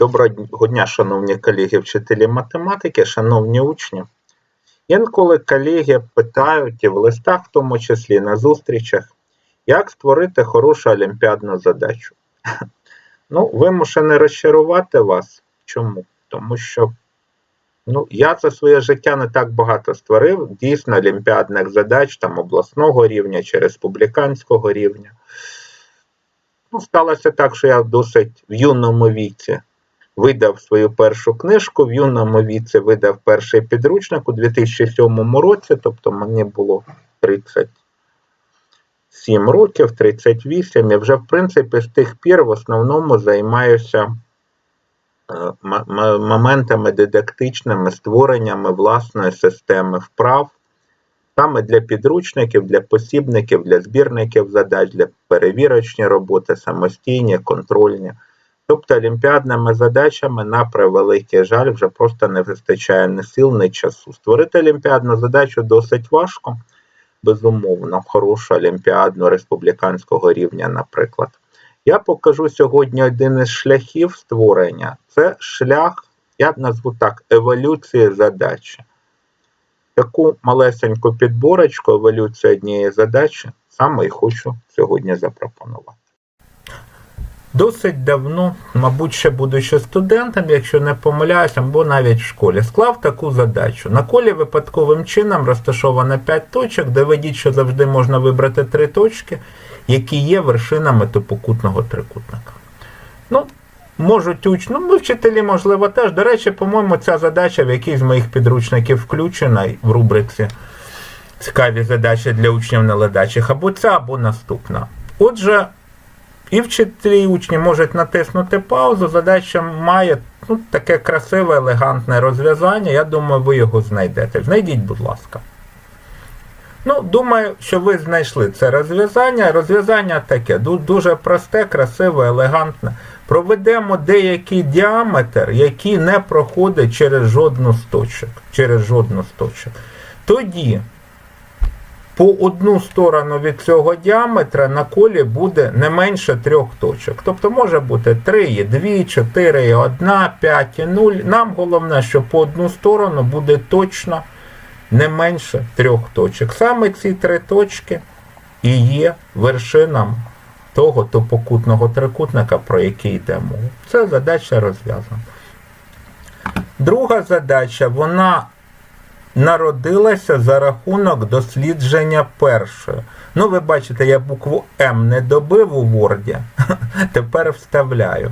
Доброго дня, шановні колеги, вчителі математики, шановні учні. Інколи колеги питають і в листах, в тому числі на зустрічах, як створити хорошу олімпіадну задачу. Ну, вимушений розчарувати вас. Чому? Тому що ну, я за своє життя не так багато створив, дійсно, олімпіадних задач там обласного рівня чи республіканського рівня. Ну, сталося так, що я досить в юному віці видав свою першу книжку, в юному віці видав перший підручник у 2007 році, тобто мені було 37 років, 38, і вже, в принципі, з тих пір в основному займаюся е, моментами дидактичними, створеннями власної системи вправ. Саме для підручників, для посібників, для збірників задач, для перевірочні роботи, самостійні, контрольні. Тобто олімпіадними задачами, на превеликий жаль, вже просто не вистачає ні сил, ні часу. Створити олімпіадну задачу досить важко, безумовно, хорошу олімпіадну республіканського рівня, наприклад. Я покажу сьогодні один із шляхів створення. Це шлях, я назву так, еволюції задачі. Таку малесеньку підборочку еволюції однієї задачі саме і хочу сьогодні запропонувати. Досить давно, мабуть, ще будучи студентом, якщо не помиляюся, або навіть в школі, склав таку задачу. На колі випадковим чином розташовано 5 точок, доведіть, що завжди можна вибрати 3 точки, які є вершинами топокутного трикутника. Ну, Можуть учні, ну, вчителі, можливо, теж. До речі, по-моєму, ця задача в якійсь з моїх підручників включена в рубриці Цікаві задачі для учнів неледачих, або ця, або наступна. Отже, і вчителі і учні можуть натиснути паузу. Задача має ну, таке красиве, елегантне розв'язання. Я думаю, ви його знайдете. Знайдіть, будь ласка. Ну, Думаю, що ви знайшли це розв'язання. Розв'язання таке дуже просте, красиве, елегантне. Проведемо деякий діаметр, який не проходить через жодну з точок. Через жодну з точок. Тоді по одну сторону від цього діаметра на колі буде не менше трьох точок. Тобто може бути 3, 2, 4, 1, 5, і 0. Нам головне, що по одну сторону буде точно не менше трьох точок. Саме ці три точки і є вершинами того топокутного трикутника, про який йде мова. Це задача розв'язана. Друга задача, вона народилася за рахунок дослідження першої. Ну, ви бачите, я букву М не добив у Word, тепер вставляю.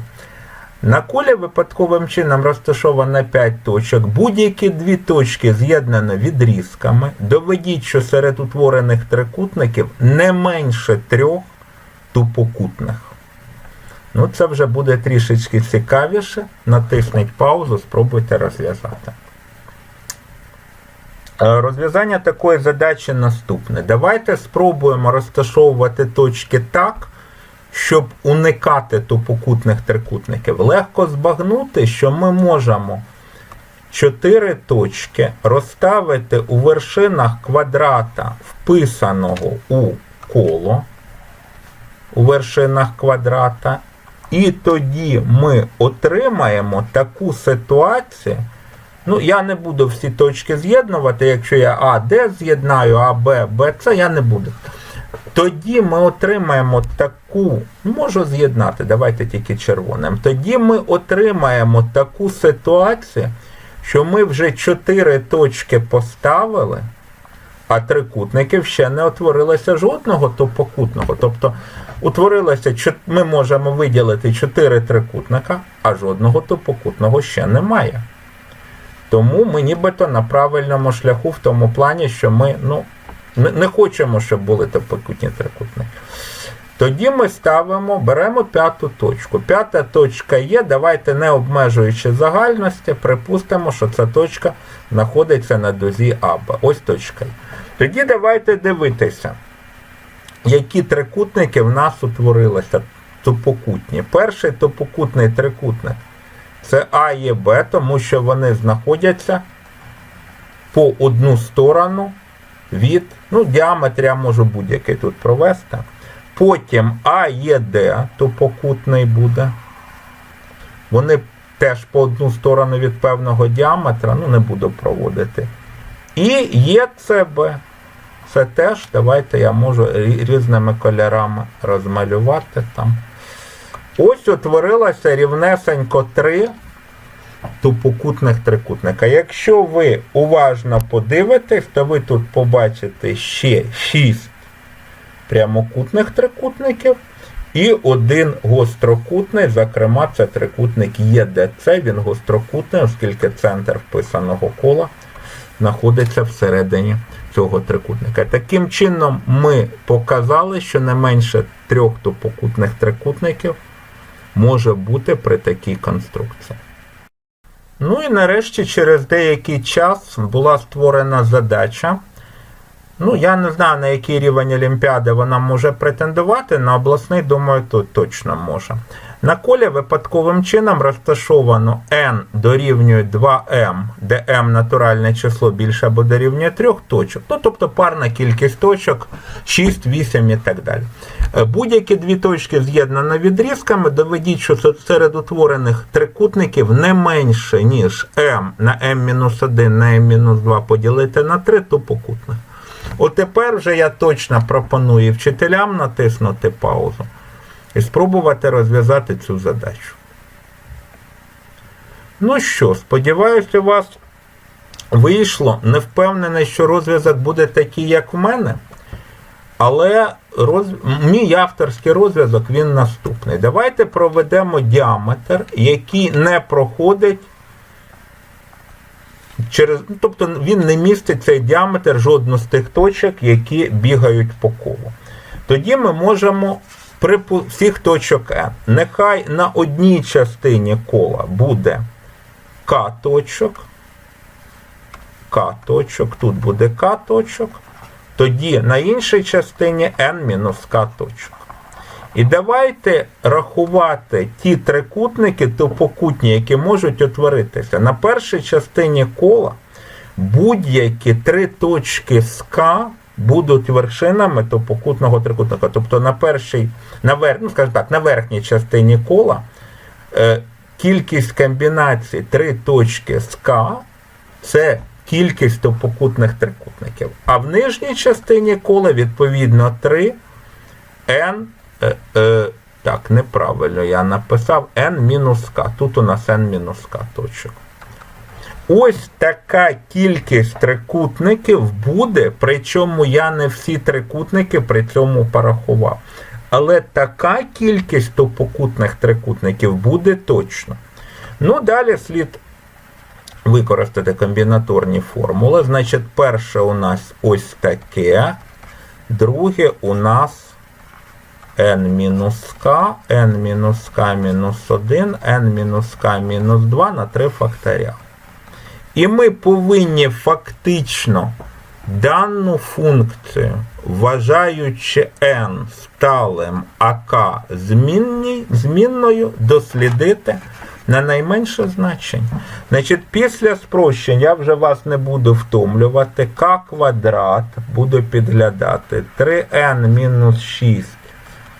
На колі випадковим чином розташовано 5 точок. Будь-які дві точки з'єднані відрізками. Доведіть, що серед утворених трикутників не менше трьох тупокутних. Ну, це вже буде трішечки цікавіше. Натисніть паузу, спробуйте розв'язати. Е, розв'язання такої задачі наступне. Давайте спробуємо розташовувати точки так, щоб уникати тупокутних трикутників. Легко збагнути, що ми можемо чотири точки розставити у вершинах квадрата, вписаного у коло, у вершинах квадрата. І тоді ми отримаємо таку ситуацію. Ну, я не буду всі точки з'єднувати, якщо я А, Д з'єднаю, А, Б, Б, С, я не буду. Тоді ми отримаємо таку, можу з'єднати, давайте тільки червоним. Тоді ми отримаємо таку ситуацію, що ми вже чотири точки поставили, а трикутників ще не утворилося жодного топокутного. Тобто утворилося, ми можемо виділити чотири трикутника, а жодного топокутного ще немає. Тому ми нібито на правильному шляху в тому плані, що ми ну, не, хочемо, щоб були топокутні трикутники. Тоді ми ставимо, беремо п'яту точку. П'ята точка є, давайте не обмежуючи загальності, припустимо, що ця точка знаходиться на дозі АБ. Ось точка. Тоді давайте дивитися, які трикутники в нас утворилися топокутні. Перший топокутний трикутник це А і Б, тому що вони знаходяться по одну сторону від, ну, діаметр я можу будь-який тут провести. Потім А є Д, то покутний буде. Вони теж по одну сторону від певного діаметра, ну не буду проводити. І є ЦБ. Це теж, давайте я можу різними кольорами розмалювати там. Ось утворилося рівнесенько три тупокутних трикутника. Якщо ви уважно подивитесь, то ви тут побачите ще 6 прямокутних трикутників і один гострокутний, зокрема, це трикутник ЄДЦ, він гострокутний, оскільки центр вписаного кола знаходиться всередині цього трикутника. Таким чином, ми показали, що не менше трьох тупокутних трикутників може бути при такій конструкції. Ну і нарешті, через деякий час була створена задача. Ну, я не знаю, на який рівень Олімпіади вона може претендувати, на обласний, думаю, тут точно може. На колі випадковим чином розташовано n дорівнює 2m, де m натуральне число більше або дорівнює 3 точок. Ну, тобто парна кількість точок 6, 8 і так далі. Е, Будь-які дві точки з'єднані відрізками, доведіть, що серед утворених трикутників не менше, ніж m на m-1 на m-2 поділити на 3 тупокутних. От тепер вже я точно пропоную вчителям натиснути паузу і спробувати розв'язати цю задачу. Ну що, сподіваюся, у вас вийшло. Не впевнений, що розв'язок буде такий, як в мене. Але роз... мій авторський розв'язок він наступний. Давайте проведемо діаметр, який не проходить через. ну, Тобто він не містить цей діаметр жодну з тих точок, які бігають по колу. Тоді ми можемо при всіх точок N. Нехай на одній частині кола буде К точок. К точок, тут буде К точок. Тоді на іншій частині n-k точок. І давайте рахувати ті трикутники топокутні, які можуть утворитися. На першій частині кола будь-які три точки з К будуть вершинами топокутного трикутника. Тобто на першій, на вер, ну, скажімо так, на верхній частині кола е, кількість комбінацій три точки з К це кількість топокутних трикутників. А в нижній частині кола відповідно 3 n. Е, е, так, неправильно я написав n мінус k. Тут у нас n мінус k точок. Ось така кількість трикутників буде, причому я не всі трикутники при цьому порахував. Але така кількість топокутних трикутників буде точно. Ну, далі слід використати комбінаторні формули. Значить, перше у нас ось таке, друге у нас n-k, n-k мінус 1, n-k мінус 2 на 3 факторіал. І ми повинні фактично дану функцію, вважаючи n сталим, а k змінною, дослідити на найменше значення. Значить, після спрощень я вже вас не буду втомлювати. k квадрат буду підглядати 3n мінус 6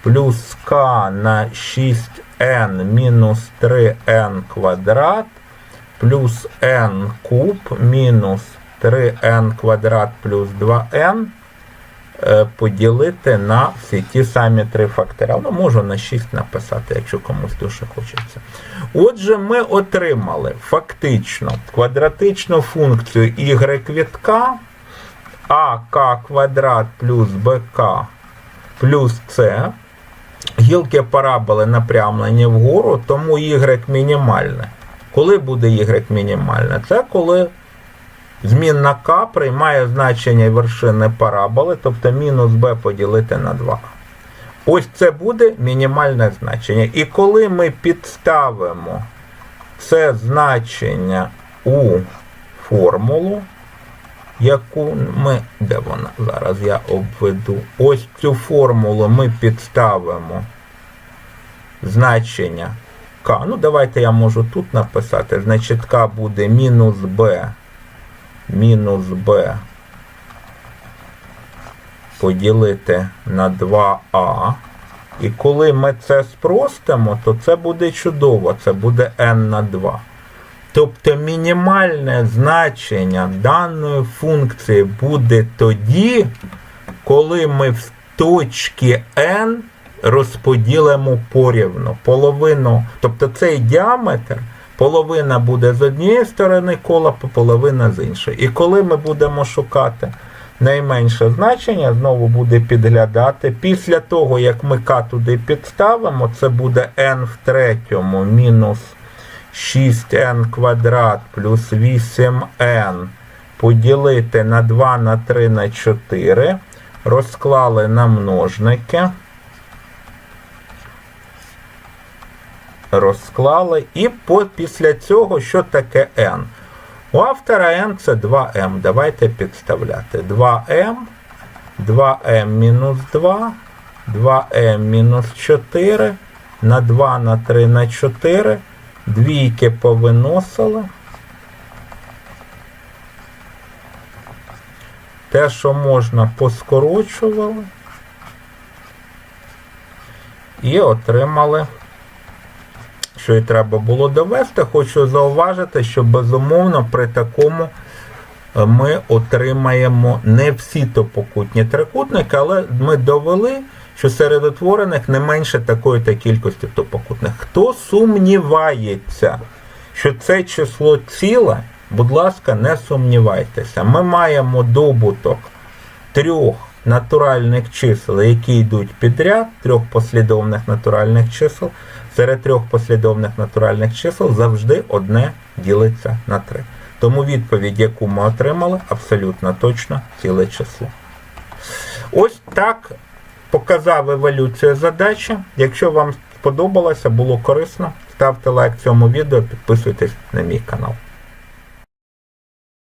плюс k на 6n мінус 3n квадрат плюс n куб мінус 3n квадрат плюс 2n е, поділити на всі ті самі три факторіали. Ну, можу на 6 написати, якщо комусь дуже хочеться. Отже, ми отримали фактично квадратичну функцію y від k, квадрат плюс bk плюс c. Гілки параболи напрямлені вгору, тому y мінімальне. Коли буде y мінімальне? Це коли змінна k приймає значення вершини параболи, тобто мінус b поділити на 2. Ось це буде мінімальне значення. І коли ми підставимо це значення у формулу, яку ми. Де вона? Зараз я обведу. Ось цю формулу ми підставимо значення К. Ну, давайте я можу тут написати. Значить, К буде мінус Б. Мінус Б поділити на 2А І коли ми це спростимо, то це буде чудово, це буде n на 2. Тобто мінімальне значення даної функції буде тоді, коли ми в точці n розподілимо порівну. Половину, тобто цей діаметр, половина буде з однієї сторони кола, половина з іншої. І коли ми будемо шукати найменше значення, знову буде підглядати. Після того, як ми k туди підставимо, це буде n в третьому мінус 6n квадрат плюс 8n поділити на 2 на 3 на 4. Розклали на множники. Розклали. І по, після цього, що таке n? У автора n це 2m. Давайте підставляти. 2m, 2m мінус 2, 2m мінус 4, на 2 на 3 на 4. Двійки повиносили. Те, що можна, поскорочували. І отримали, що і треба було довести. Хочу зауважити, що безумовно при такому ми отримаємо не всі топокутні трикутники, але ми довели, що серед утворених не менше такої та кількості топокутних. Хто сумнівається, що це число ціле, будь ласка, не сумнівайтеся. Ми маємо добуток трьох натуральних чисел, які йдуть підряд, трьох послідовних натуральних чисел. Серед трьох послідовних натуральних чисел завжди одне ділиться на три. Тому відповідь, яку ми отримали, абсолютно точно ціле число. Ось так показав еволюцію задачі. Якщо вам сподобалося, було корисно, ставте лайк цьому відео, підписуйтесь на мій канал.